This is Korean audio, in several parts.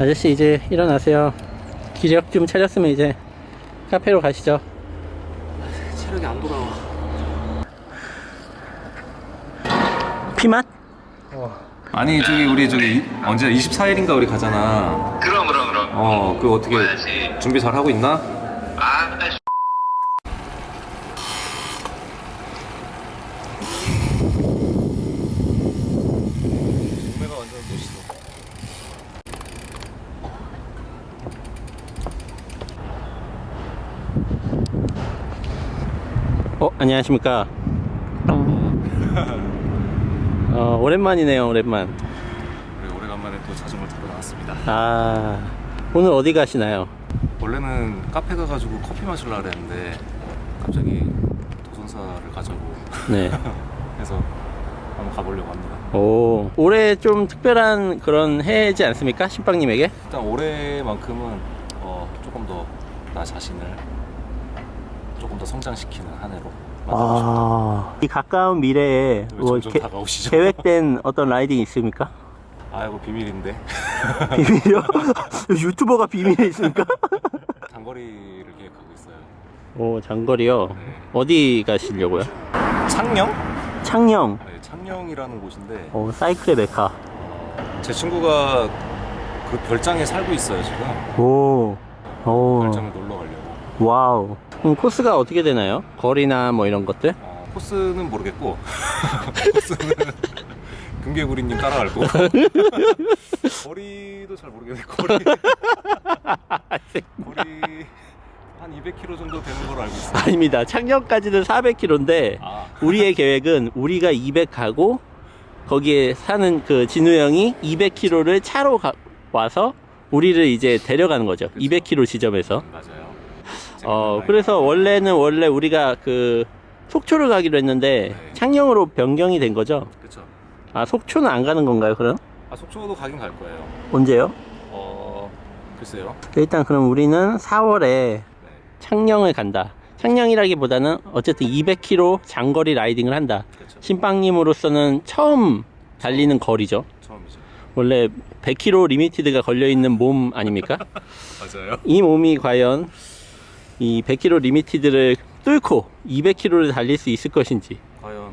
아저씨 이제 일어나세요. 기력 좀 차렸으면 이제 카페로 가시죠. 체력이 안 돌아와. 피맛? 아니 저기 우리 저기 언제 24일인가 우리 가잖아. 그럼 그럼 그럼 어, 그 어떻게 가야지. 준비 잘 하고 있나? 아 동네가 완전 멋있어. 어, 안녕하십니까. 어, 오랜만이네요, 오랜만. 우리 오래간만에 또 자전거 타고 나왔습니다. 아, 오늘 어디 가시나요? 원래는 카페 가가지고 커피 마실라 그랬는데 갑자기 도전사를 가자고 네. 해서 한번 가보려고 합니다. 오, 올해 좀 특별한 그런 해지 않습니까? 신빵님에게? 일단 올해만큼은 어, 조금 더 나 자신을 더 성장시키는 한 해로 만들고 싶다. 아, 이 가까운 미래에 왜 뭐 점점 다가오시죠? 계획된 어떤 라이딩 있습니까? 아이고 비밀인데 비밀이요? 유튜버가 비밀이 있습니까? 단거리를 계획하고 있어요. 오, 장거리요. 네. 어디 가시려고요? 창녕? 창녕. 네, 창녕이라는 곳인데 오, 사이클의 메카. 제 친구가 그 별장에 살고 있어요 지금. 오, 오, 별장을 놀러. 와우. 그럼 코스가 어떻게 되나요? 거리나 뭐 이런 것들? 어, 코스는 모르겠고 코스는 금개구리님 따라갈 거고 거리도 잘 모르겠네 거리 거리 한 200km 정도 되는 걸로 알고 있어요. 아닙니다. 창녕까지는 400km인데 아 우리의 계획은 우리가 200 가고 거기에 사는 그 진우 형이 200km를 차로 가- 와서 우리를 이제 데려가는 거죠. 그쵸. 200km 지점에서. 맞아요. 어, 그래서 원래는 원래 우리가 그 속초를 가기로 했는데 네. 창녕으로 변경이 된 거죠. 그렇죠. 아, 속초는 안 가는 건가요, 그럼? 아 속초도 가긴 갈 거예요. 언제요? 어 글쎄요. 일단 그럼 우리는 4월에 네. 창녕을 간다. 창녕이라기보다는 어쨌든 200km 장거리 라이딩을 한다. 그렇죠. 신빵님으로서는 처음 달리는 거리죠. 처음이죠. 원래 100km 리미티드가 걸려 있는 몸 아닙니까? 맞아요. 이 몸이 과연 이 100km 리미티드를 뚫고 200km를 달릴 수 있을 것인지. 과연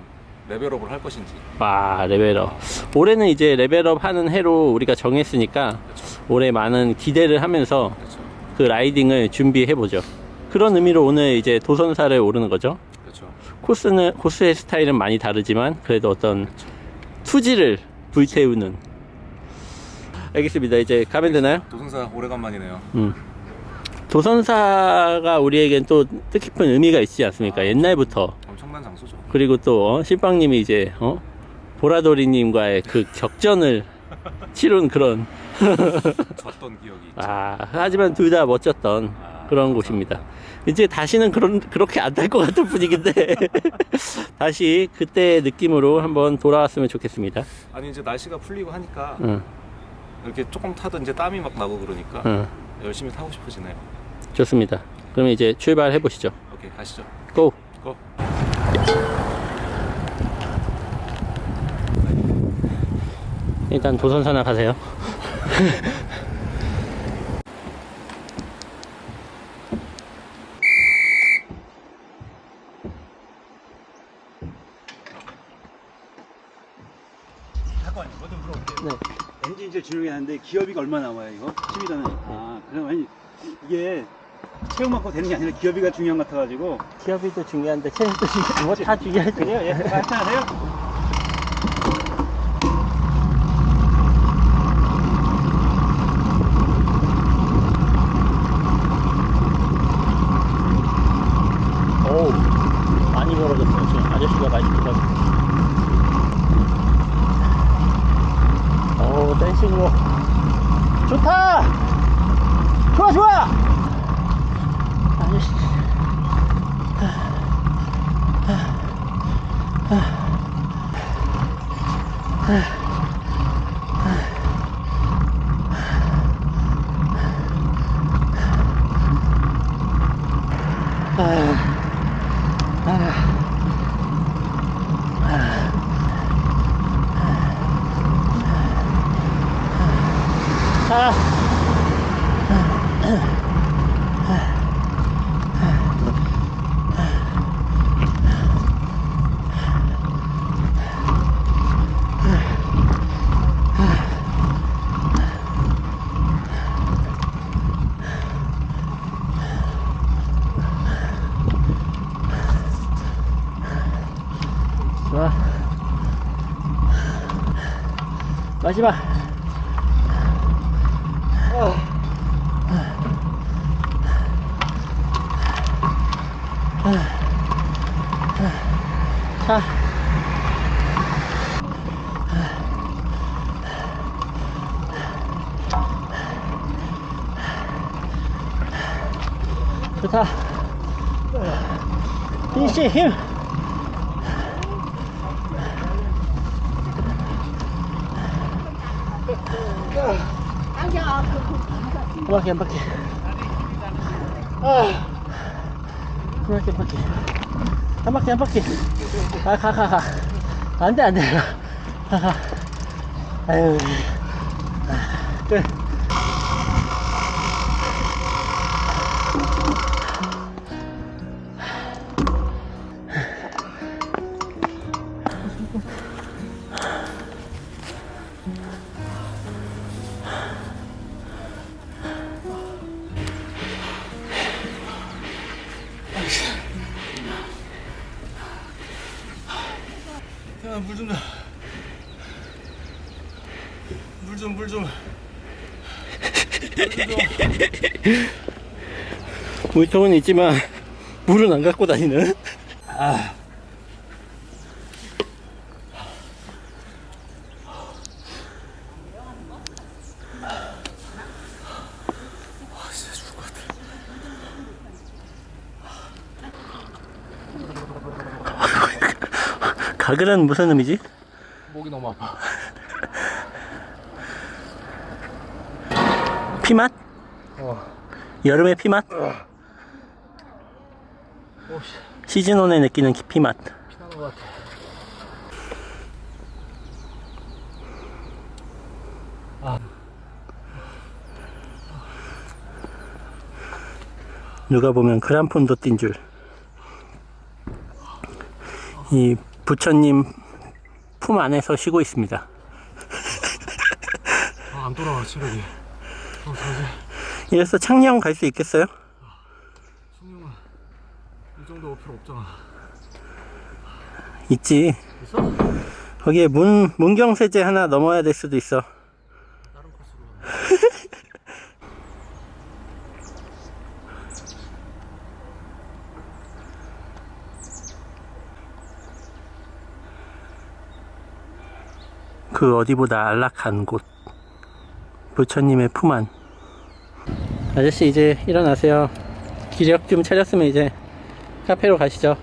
레벨업을 할 것인지. 와, 레벨업. 올해는 이제 레벨업 하는 해로 우리가 정했으니까 그렇죠. 올해 많은 기대를 하면서 그렇죠. 그 라이딩을 준비해 보죠. 그런 의미로 오늘 이제 도선사를 오르는 거죠. 그렇죠. 코스는 코스의 스타일은 많이 다르지만 그래도 어떤 그렇죠. 투지를 불태우는. 알겠습니다. 이제 가면 되나요? 도승사 오래간만이네요. 음. 도선사가 우리에겐 또 뜻깊은 의미가 있지 않습니까? 아, 옛날부터. 엄청난 장소죠. 그리고 또 어, 신빵님이 이제 어? 보라돌이님과의 그 격전을 치룬 그런. 졌던 기억이 있죠. 아 하지만 둘 다 멋졌던 아, 그런 감사합니다. 곳입니다. 이제 다시는 그런 그렇게 안 될 것 같은 분위기인데 다시 그때 느낌으로 한번 돌아왔으면 좋겠습니다. 아니 이제 날씨가 풀리고 하니까 응, 이렇게 조금 타도 이제 땀이 막 나고 그러니까 응, 열심히 타고 싶어지네요. 좋습니다. 그럼 이제 출발해 보시죠. 오케이 가시죠. 고! 고. 일단 도선사나 가세요. 잠깐만요. 뭐좀 물어볼게요. 네. 엔진 이제 조용히 하는데 기어비가 얼마 나와요, 이거? 12단은. 아, 그럼 아니, 이게 체험만큼 되는 게 아니라 기어비가 중요한 것 같아가지고. 기업이도 중요한데 체력도 중요한 뭐다 중요하죠. 그래요? 예, 괜찮으세요? Yeah. 마지막. 자. 좋다. 이씨 힘. 한 바퀴 한 바퀴. 아. 한 바퀴 한 바퀴. 한 바퀴 한 바퀴. 아, 가, 가, 가. 안 돼, 안 돼. 가, 가. 아유. 아, 끝. 물통은 있지만, 물은 안 갖고 다니는. 아, 진짜 죽을 것 같아. 가글은 무슨 의미지? 목이 너무 아파. 피맛? 어. 여름의 피맛? 오씨, 시즌온에 느끼는 기- 피맛. 것 같아. 누가 보면 그란폰도 뛴 줄. 이 부처님 품 안에서 쉬고 있습니다. 아, 안 돌아와, 체력이. 어? 이래서 창녕 갈 수 있겠어요? 승용아, 이 정도 필요 없잖아. 있지. 있어? 거기에 문, 문경세제 하나 넘어야 될 수도 있어. 다른 코스로. 그 어디보다 안락한 곳. 부처님의 품 안. 아저씨 이제 일어나세요. 기력 좀 차렸으면 이제 카페로 가시죠.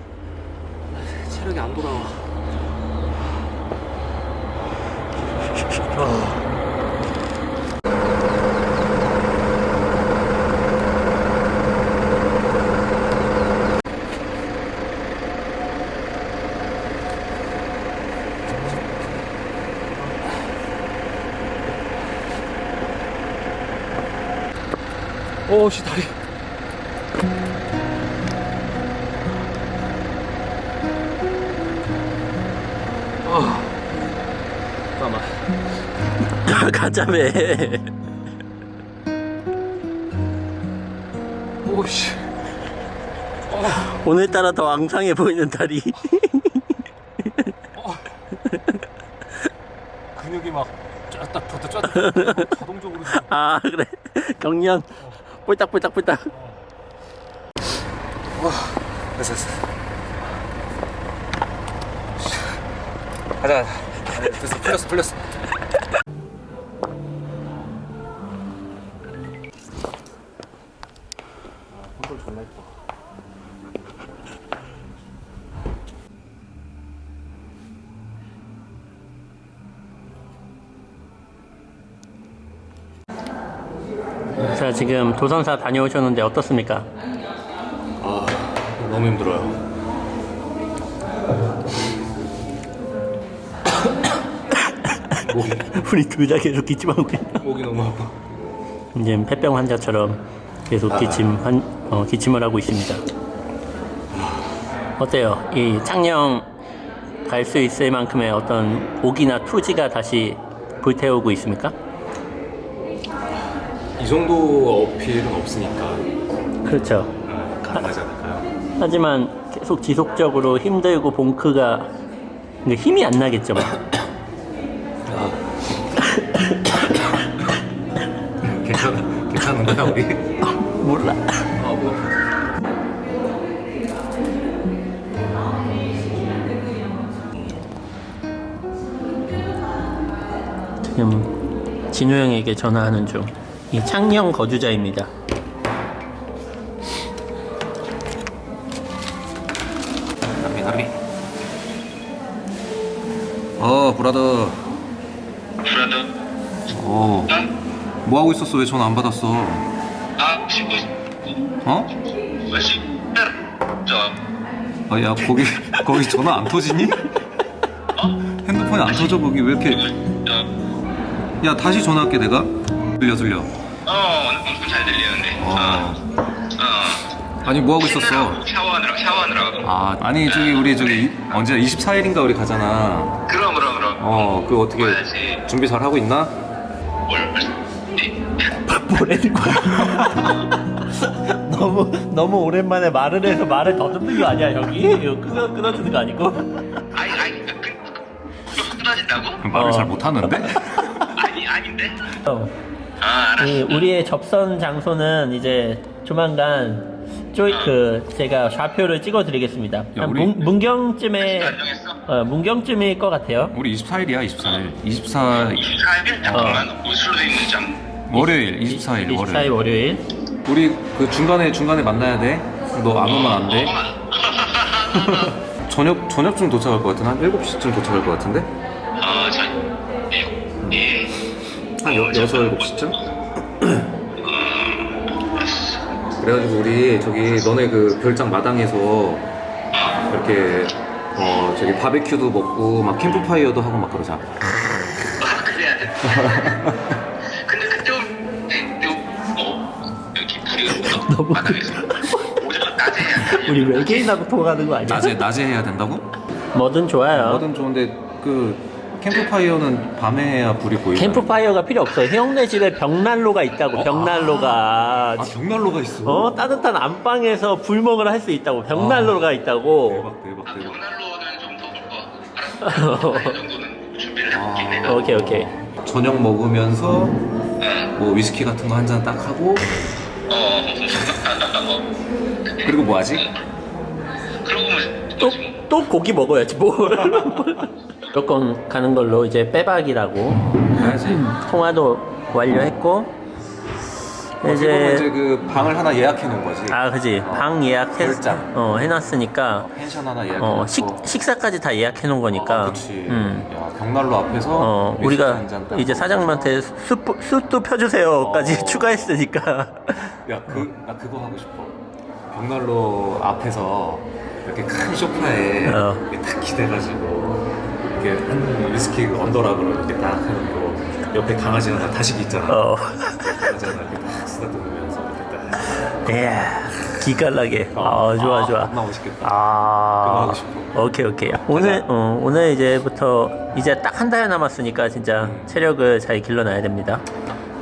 체력이 안 돌아와. 오씨 다리. 아, 잠깐만. 가자매. 오씨. 오늘따라 더 앙상해 보이는 다리. 근육이 막 쫙딱 붙어 붙어. 자동적으로. 아 그래. 경련. 폴딱폴딱폴딱. 됐어 됐어. 가자. 가자. 됐어 풀렸어 풀렸어. 자 지금 도선사 다녀오셨는데 어떻습니까? 너무 힘들어요. 목이 우리 둘다 계속 기침하고 있다. 목이 너무 아파. 이제 폐병 환자처럼 계속 기침 한, 어, 기침을 하고 있습니다. 어때요? 이 창녕 갈 수 있을 만큼의 어떤 오기나 투지가 다시 불태우고 있습니까? 이 정도 어필은 없으니까 그렇죠. 가능하지 않을까요? 하지만 계속 지속적으로 힘들고 봉크가 근데 힘이 안 나겠죠. 막. 괜찮아 괜찮은 거야 우리? 몰라. 아 뭐. 지금 진우 형에게 전화하는 중. 이 창녕 거주자입니다. 나비 나비 어 브라더. 브라더? 어. 뭐 하고 있었어? 왜 전화 안 받았어? 아 씻고 있- 어? 왜 씻? 저. 아야 거기 거기 전화 안 터지니? 핸드폰이 안 터져 거기. 왜 이렇게 저, 야 다시 전화할게 내가. 들려 들려 어 엄청 잘 들리는데 어. 어 아니 뭐 하고 있었어 샤워하느라 샤워하느라 아 아니 저기 우리 저기 언제 24일인가 우리 가잖아 그럼 그럼 그럼 어 그 어떻게 가야지. 준비 잘 하고 있나? 뭘 이- 뭐라는 거야? 너무 너무 오랜만에 말을 해서 말을 더듬는 거 아니야 형이? 이거 끊어 끊어주는 거 아니고? 아니 아니 그, 그, 그, 끊어진다고? 말을 어. 잘 못하는데? 아니 아닌데 형, 아 알았어. 이 우리의 접선 장소는 이제 조만간 쪼이크 제가 좌표를 찍어드리겠습니다. 한 우리- 문, 문경쯤에 안 정했어? 어, 문경쯤일 것 같아요. 우리 24일이야 24일. 24 24일. 잠깐만. 무술로 돼 있는 장. 월요일 24일 24일 월요일. 월요일. 우리 그 중간에 중간에 만나야 돼. 너 안 오면 안 돼. 저녁 저녁쯤 도착할 것 같은데 한 7시쯤 도착할 것 같은데 한 여, 6, 7시쯤? 그래가지고 우리 저기 너네 그 별장 마당에서 이렇게 어 저기 바베큐도 먹고 막 캠프파이어도 하고 막 그러자 아, 그래야 돼. 근데 그때 네, 어 여기 불이 너무 바닥에서 오전 낮에 해야 돼. 우리 외계인하고 통화하는 거 아니야? 낮에 낮에 해야 된다고? 뭐든 좋아요. 뭐든 좋은데 그 캠프파이어는 밤에 해야 불이 보이잖아 캠프파이어가 필요 없어요. 형네 집에 벽난로가 있다고. 벽난로가 아 벽난로가 있어 어 따뜻한 안방에서 불멍을 할 수 있다고. 벽난로가 있다고. 대박 대박 아, 대박 벽난로는 좀더볼 거. 알았어. 이 정도는 준비를 해볼게. 내가. 오케이 오케이. 저녁 먹으면서 뭐 위스키 같은 거 한 잔 딱 하고 어, 어. 그리고 뭐 하지? 그러고 보면 또 또 고기 먹어야지 뭐. 무조건 가는 걸로 이제 빼박이라고 가야지 통화도 완료했고 이제 이제 이제 그 방을 하나 예약해 놓은 거지 아 그지 방 예약해 별장. 어 해놨으니까 펜션 하나 예약해 어 놓고 식, 식사까지 다 예약해 놓은 거니까 아, 그치 음. 야 벽난로 앞에서 어, 우리가 한잔 딱 이제. 사장님한테 숯, 숯도 펴주세요까지 어. 추가했으니까. 야, 그, 나 그거 하고 싶어. 벽난로 앞에서 이렇게 큰 소파에 어. 이렇게 딱 기대가지고 이렇게 한 위스키 언더락으로 이렇게 딱 해놓고 옆에 강아지 하나 다시기 있잖아. 어. 강아지 하나 이렇게 딱 쓰다듬으면서 이렇게 딱. 이야, 기깔나게. 아, 좋아, 좋아. 겁나 멋있겠다. 그거 아, 하고 싶어. 오케이, 오케이. 오늘, 어, 오늘 이제부터 이제 딱 한 달 남았으니까 진짜 음. 체력을 잘 길러놔야 됩니다.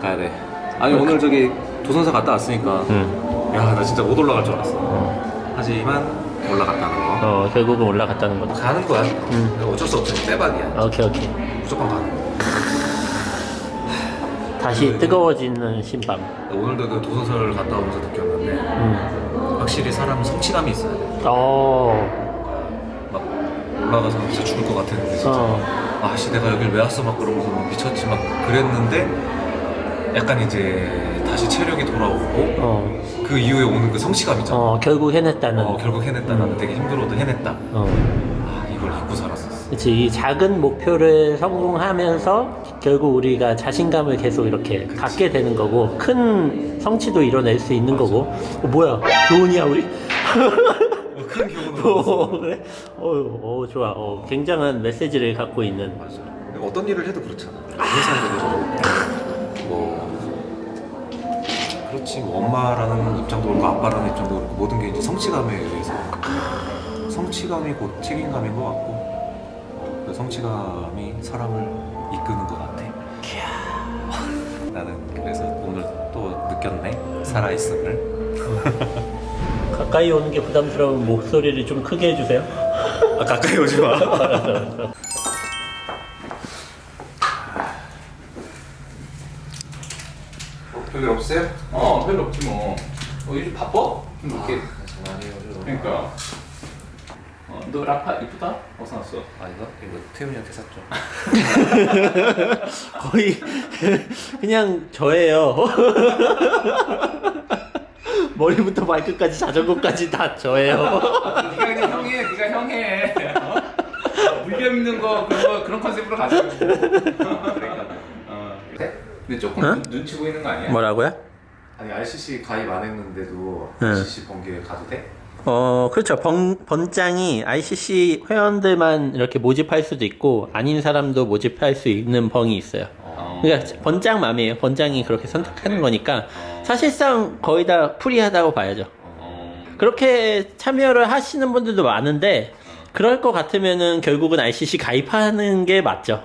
가야 돼. 아니 오늘 저기 도선사 갔다 왔으니까 응. 야 나 진짜 못 올라갈 줄 알았어. 하지만 올라갔다는 거. 어, 결국은 올라갔다는 거다. 가는 거야. 음. 어쩔 수 없으니 빼박이야. 오케이, 오케이. 무조건 가는 거야. 다시 뜨거워지는 신방. 오늘도 그 도선사를 갔다 오면서 느꼈는데 음. 확실히 사람은 성취감이 있어야 돼. 어, 막 올라가서 진짜 죽을 것 같았는데 진짜 어. 아씨 내가 여길 왜 왔어 막 그러면서 막 미쳤지 막 그랬는데 약간 이제 다시 체력이 돌아오고 어, 그 이후에 오는 그 성취감 있잖아. 어, 결국 해냈다는. 어, 결국 해냈다. 나는 되게 힘들어도 해냈다. 어. 아 이걸 잊고 살았었어. 그치, 이 작은 목표를 성공하면서 결국 우리가 자신감을 계속 이렇게 갖게 되는 거고 큰 성취도 이뤄낼 수 있는 거고 어, 뭐야 교훈이야 우리? 큰 교훈을 어, 그래? 어, 어 좋아 어, 굉장한 메시지를 갖고 있는 맞아. 근데 어떤 일을 해도 그렇잖아. 회사에도 뭐 그렇지 뭐 엄마라는 입장도 그렇고 아빠라는 입장도 그렇고 모든 게 이제 성취감에 의해서 성취감이 곧 책임감인 것 같고 그 성취감이 사람을 이끄는 것 같아. 나는 그래서 오늘 또 느꼈네 살아있음을. 가까이 오는 게 부담스러운 목소리를 좀 크게 해주세요 아 가까이 오지 마. 별일 없어요? 어, 별로 없지 뭐. 어, 요즘 바빠? 좀 이렇게. 장난이에요. 그러니까. 어, 너 라파 이쁘다? 어디서 났어? 아 이거 이거 태훈이한테 샀죠. 거의 그냥 저예요. 머리부터 발끝까지 자전거까지 다 저예요. 네가 그냥 형해, 네가 형해. 어? 물려 있는 거 그런 거 그런 컨셉으로 가자고. 그러니까. 어. 근데 조금 어? 눈- 눈치 보이는 거 아니야? 뭐라고요? 아니 RCC 가입 안 했는데도 네. RCC 번개 가도 돼? 어, 그렇죠. 번, 번장이 ICC 회원들만 이렇게 모집할 수도 있고, 아닌 사람도 모집할 수 있는 벙이 있어요. 어. 그러니까 번장 맘이에요. 번장이 그렇게 선택하는 거니까, 사실상 거의 다 프리하다고 봐야죠. 어. 그렇게 참여를 하시는 분들도 많은데, 그럴 것 같으면은 결국은 ICC 가입하는 게 맞죠.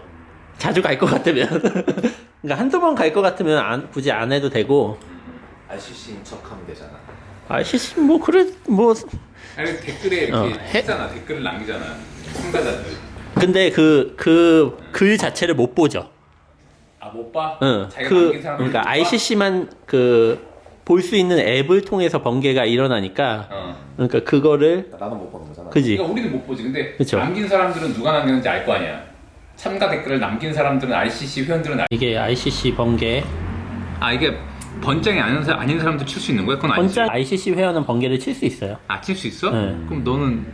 자주 갈 것 같으면. 그러니까 한두 번 갈 것 같으면 안- 굳이 안 해도 되고, RCC인 척하면 되잖아. ICC 뭐, 그래, 뭐, 아니 댓글에 이렇게 어, 해- 했잖아. 댓글을 남기잖아. 참가자들. 근데 그, 그 글 자체를 못 보죠. 아못 봐? 응. 자기가 그, 남긴 그러니까? ICC만 그, 볼 수 있는 앱을 통해서 번개가 일어나니까, 어. 그러니까 그거를, 나는 못 보는 거잖아. 그지? 그러니까 우리는 못 보지. 근데 그쵸. 남긴 사람들은 누가 남겼는지 알 거 아니야. 참가 댓글을 남긴 사람들은 RCC 회원들은 알... 이게 ICC 번개, 아 이게 번장이 아닌, 사람, 아닌 사람도 칠 수 있는 거야? 그건 아니지. 번장 ICC 회원은 번개를 칠 수 있어요. 아, 칠 수 있어? 네. 그럼 너는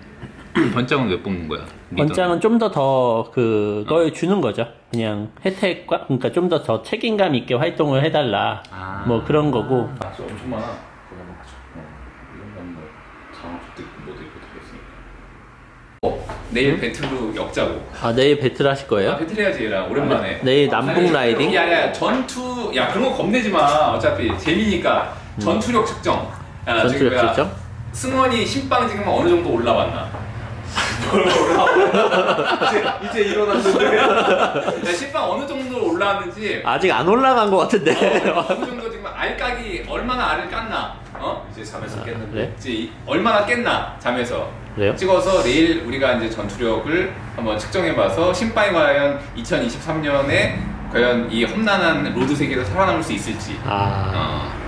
번장은 왜 뽑는 거야? 번장은 좀 더 더 그걸 주는 거죠. 그냥 혜택과, 그러니까 좀 더 더 책임감 있게 활동을 해달라. 아. 뭐 그런 거고. 아, 저 엄청 많아. 그런 거 맞죠. 어. 이런 건 뭐, 장학도 있고 뭐도 있고 다 있으니까. 어, 내일 배틀로 역자고. 아, 내일 배틀 하실 아, 거예요? 배틀 해야지, 얘랑. 오랜만에. 내일 남북 라이딩? 야, 야, 전투. 야, 그런 거 겁내지 마. 어차피 재미니까. 전투력 측정. 야, 전투력 뭐야. 측정? 승원이 신빵 지금 어느 정도 올라왔나? 이제 이제 일어났는데. 야, 신빵 어느 정도 올라왔는지 아직 안 올라간 것 같은데. 어느 정도 지금 알까기 얼마나 알을 깠나? 어? 이제 잠에서 깼는데. 그래? 이제 이- 얼마나 깼나 잠에서 그래요? 찍어서 내일 우리가 이제 전투력을 한번 측정해봐서 신빵이 과연 2023년에 과연 이 험난한 로드 세계에서 살아남을 수 있을지. 아, 어.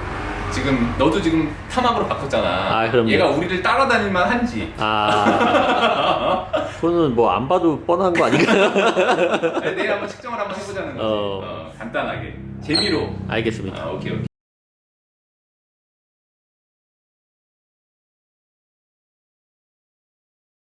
지금 너도 지금 탐학으로 바꿨잖아. 아, 그럼요. 얘가 우리를 따라다닐만 한지. 아. 그거는 뭐 안 봐도 뻔한 거 아닌가요? 내일 한번 측정을 한번 해보자는 거지. 어. 어, 간단하게 재미로. 알겠습니다. 아, 오케이 오케이.